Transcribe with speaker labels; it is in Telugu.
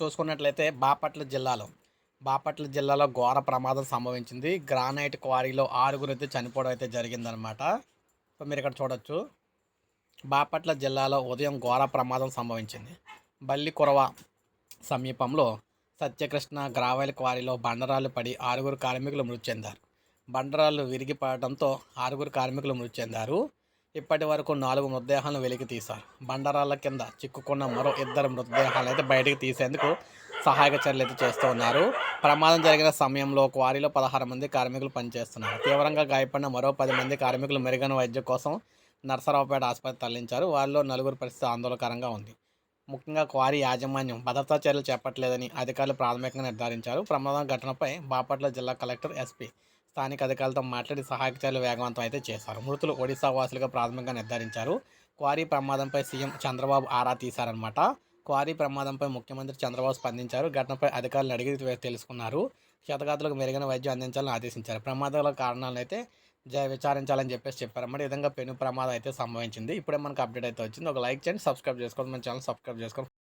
Speaker 1: చూసుకున్నట్లయితే బాపట్ల జిల్లాలో బాపట్ల జిల్లాలో ఘోర ప్రమాదం సంభవించింది గ్రానైట్ క్వారీలో ఆరుగురు అయితే చనిపోవడం అయితే జరిగిందనమాట సో మీరు ఇక్కడ చూడొచ్చు బాపట్ల జిల్లాలో ఉదయం ఘోర ప్రమాదం సంభవించింది బల్లి కురవ సమీపంలో సత్యకృష్ణ గ్రావైల్ క్వారీలో బండరాలు పడి ఆరుగురు కార్మికులు మృతి చెందారు బండరాలు విరిగి పడడంతో ఆరుగురు కార్మికులు మృతి చెందారు ఇప్పటి వరకు నాలుగు మృతదేహాలను వెలికి తీశారు బండరాళ్ల కింద చిక్కుకున్న మరో ఇద్దరు మృతదేహాలను అయితే బయటకు తీసేందుకు సహాయక చర్యలు అయితే చేస్తూ ఉన్నారు ప్రమాదం జరిగిన సమయంలో క్వారీలో పదహారు మంది కార్మికులు పనిచేస్తున్నారు తీవ్రంగా గాయపడిన మరో పది మంది కార్మికులు మెరుగైన వైద్యం కోసం నర్సరావుపేట ఆసుపత్రి తరలించారు వారిలో నలుగురు పరిస్థితి ఆందోళనకరంగా ఉంది ముఖ్యంగా క్వారీ యాజమాన్యం భద్రతా చర్యలు చేపట్టలేదని అధికారులు ప్రాథమికంగా నిర్ధారించారు ప్రమాదం ఘటనపై బాపట్ల జిల్లా కలెక్టర్ ఎస్పీ స్థానిక అధికారులతో మాట్లాడి సహాయక చర్యలు వేగవంతం అయితే చేశారు మృతులు ఒడిశా వాసులుగా ప్రాథమికంగా నిర్ధారించారు క్వారీ ప్రమాదంపై సీఎం చంద్రబాబు ఆరా తీశారనమాట క్వారీ ప్రమాదంపై ముఖ్యమంత్రి చంద్రబాబు స్పందించారు ఘటనపై అధికారులు అడిగి తెలుసుకున్నారు క్షతగాతులకు మెరుగైన వైద్యం అందించాలని ఆదేశించారు ప్రమాదాల కారణాలను అయితే విచారించాలని చెప్పేసి చెప్పారు అన్నమాట ఈ విధంగా పెను ప్రమాదం అయితే సంభవించింది ఇప్పుడే మనకు అప్డేట్ అయితే వచ్చింది ఒక లైక్ చేయండి సబ్స్క్రైబ్ చేసుకోండి మన ఛానల్ సబ్స్క్రైబ్ చేసుకోండి